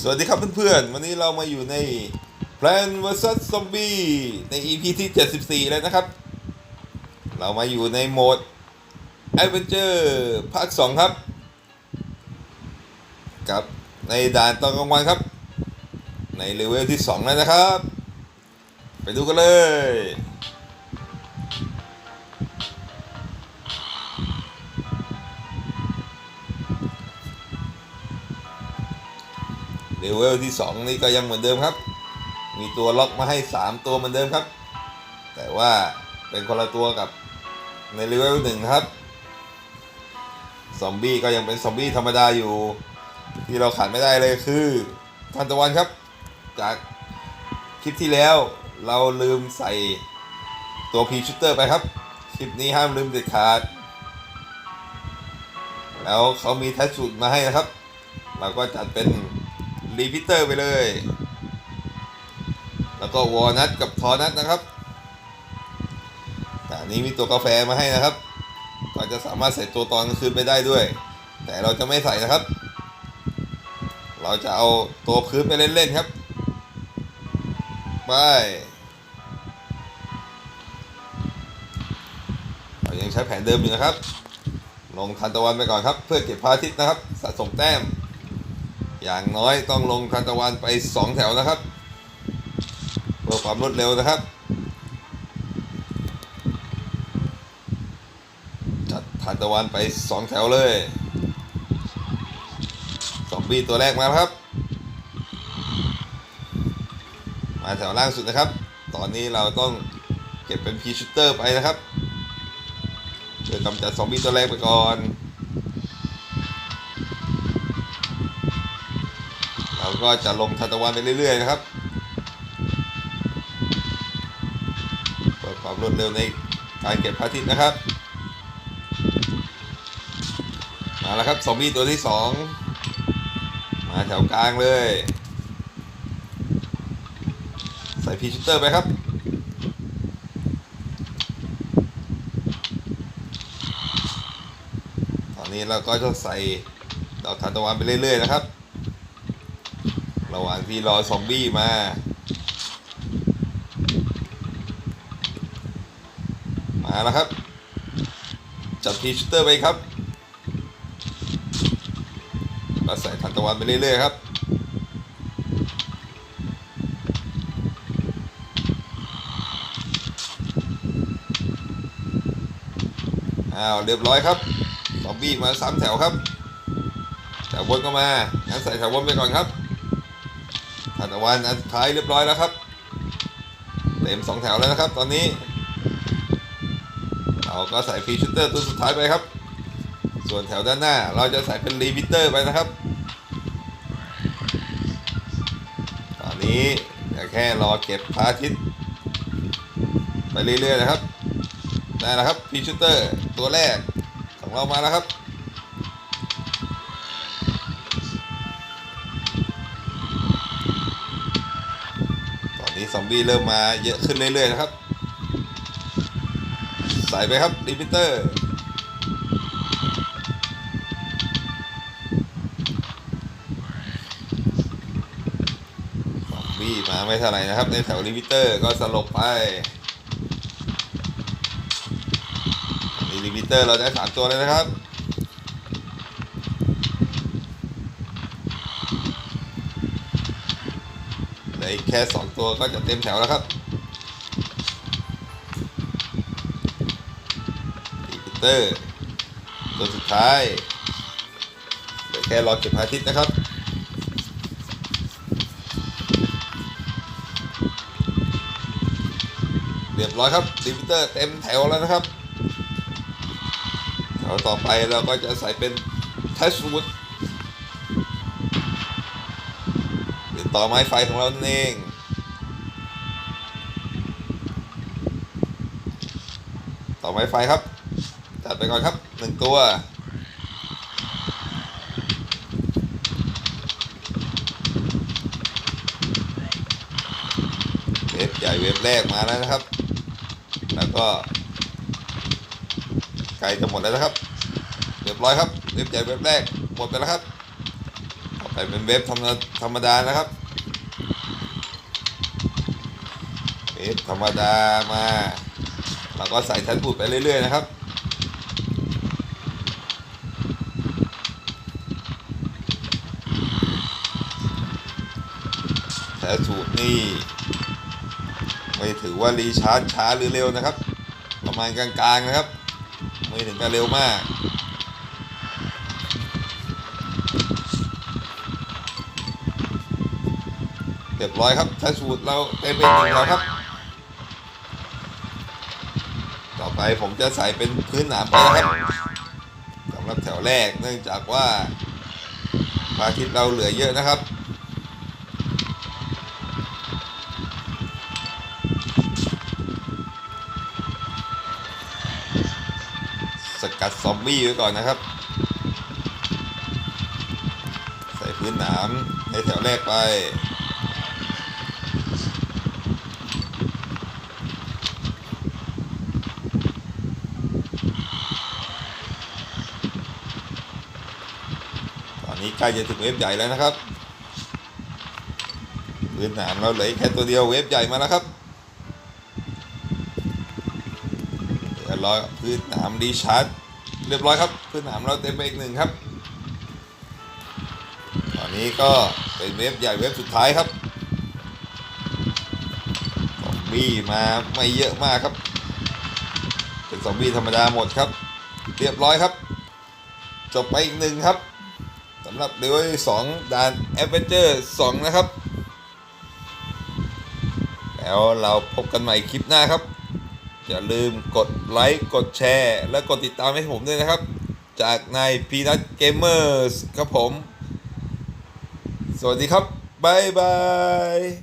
สวัสดีครับเพื่อนๆ วันนี้เรามาอยู่ใน Plan vs Zombie ใน EP ที่ 74 แล้วนะครับ เรามาอยู่ในโหมด Adventure ภาค 2 ครับ กับในด่านตอนกลางวันครับ ในเลเวลที่ 2 แล้วนะครับ ไปดูกันเลย เลเวลที่ 2 นี่ก็ยังเหมือนเดิมครับ มีตัวล็อกมาให้ 3 ตัวเหมือนเดิมครับ แต่ว่าเป็นคนละตัวกับในเลเวลหนึ่งครับ ซอมบี้ก็ยังเป็นซอมบี้ธรรมดาอยู่ ที่เราขาดไม่ได้เลยคือทันตะวันครับ จากคลิปที่แล้วเราลืมใส่ตัวพีชูเตอร์ไปครับ คลิปนี้ห้ามลืมเด็ดขาด แล้วเขามีแทชสูตรมาให้นะครับ เราก็จัดเป็น รีพิเตอร์ไปเลย แล้วก็วอลนัทกับทอนัทนะครับแต่นี้มีตัวกาแฟมาให้นะครับก็จะสามารถใส่ตัวตอนคืนไปได้ด้วย แต่เราจะไม่ใส่นะครับ เราจะเอาตัวพื้นไปเล่นๆครับไปเรายังใช้แผนเดิมอยู่นะครับ ลงทันตะวันไปก่อนครับ เพื่อเก็บพระอาทิตย์นะครับ สะสมแต้ม อย่างน้อยต้องลงทันตะวันไป 2 แถวนะครับเพื่อความรวดเร็วนะครับ จัดทันตะวันไป 2 แถวเลยซอมบี้ตัวแรกมาครับ มาแถวล่างสุดนะครับ ตอนนี้เราต้องเก็บเป็นพีชูเตอร์ไปนะครับเพื่อกำจัดซอมบี้ตัวแรกไปก่อน เราก็จะลงทันตะวันไปเรื่อยๆนะครับเพื่อความรวดเร็วในการเก็บพระอาทิตย์นะครับมาแล้วครับซอมบี้ตัวที่สองมาแถวกลางเลย ใส่พีชูเตอร์ไปครับตอนนี้เราก็จะใส่ดอกทานตะวันไปเรื่อยๆนะครับ ระหว่างที่รอซอมบี้มามาแล้วครับ จับพีชูเตอร์ไปครับก็ใส่ทานตะวันไปเรื่อยๆครับอ้าวเรียบร้อยครับซอมบี้มาสามแถวครับแถวบนก็มางั้นใส่แถวบนไปก่อนครับ ตะวันอันสุดท้ายเรียบร้อยแล้วครับ เต็มสองแถวแล้วนะครับ ตอนนี้ เราก็ใส่ฟรีชูเตอร์ตัวสุดท้ายไปครับ ส่วนแถวด้านหน้า เราจะใส่เป็นรีพิเตอร์ไปนะครับ ตอนนี้แค่รอเก็บพาทิตไปเรื่อยๆนะครับได้แล้วครับพีชูเตอร์ตัวแรกของเรามาแล้วครับ ซอมบี้เริ่มมาเยอะขึ้นเรื่อยๆนะครับ ใส่ไปครับรีพิเตอร์ซอมบี้มาไม่เท่าไหร่นะครับ ในแถวรีพิเตอร์ก็สลบไปลิมิเตอร์เราได้สามตัวเลยนะครับ ลืออีกแค่สองตัวก็จะเต็มแถวแล้วครับลิมิเตอร์ ตัวสุดท้ายเหลือแค่รอเก็บพระอาทิตย์นะครับเรียบร้อยครับลิมิเตอร์เต็มแถวแล้วนะครับแถวต่อไปเราก็จะใส่เป็นทัชวูด ต่อไม้ไฟของเรานั่นเองต่อไม้ไฟครับ จัดไปก่อนครับหนึ่งตัวเว็บใหญ่เว็บแรกมาแล้วนะครับ แล้วก็ไกลจะหมดแล้วนะครับเรียบร้อยครับเว็บใหญ่เว็บแรกหมดไปแล้วครับต่อไปไปเป็นเว็บธรรมดาธรรมดานะครับ เว็บธรรมดามาเราก็ใส่ชั้นบุดไปเรื่อย ๆ นะครับ แต่สูตรนี่ ไม่ถือว่ารีชาร์จช้าหรือเร็วนะครับ ประมาณกลางๆนะครับ ไม่ถึงกับเร็วมากเรียบร้อยครับถ้าสูตรเราเต็มเป็นหนึ่งแล้วครับ ไปผมจะใส่เป็นพื้นหนามไปนะครับสำหรับแถวแรกเนื่องจากว่าพระอาทิตย์เราเหลือเยอะนะครับสกัดซอมบี้ไว้ก่อนนะครับ ใส่พื้นหนามในแถวแรกไป นี้ใกล้จะถึงเว็บใหญ่แล้วนะครับพื้นหนามเราเหลือแค่ตัวเดียวเว็บใหญ่มาแล้วครับเรียบร้อยพื้นหนามดีชาร์จเรียบร้อยครับ พื้นหนามเราเต็มไปอีกหนึ่งครับ ตอนนี้ก็เป็นเว็บใหญ่เว็บสุดท้ายครับซอมบี้มาไม่เยอะมากครับ เป็นซอมบี้ธรรมดาหมดครับ เรียบร้อยครับ จบไปอีกหนึ่งครับ สำหรับเลเวลสองด่านแอดเวนเจอร์สองนะครับ แล้วเราพบกันใหม่คลิปหน้าครับ อย่าลืมกดไลค์กดแชร์ และกดติดตามให้ผมด้วยนะครับ จากนายพีนัทเกมเมอร์สครับผม สวัสดีครับ บ๊ายบาย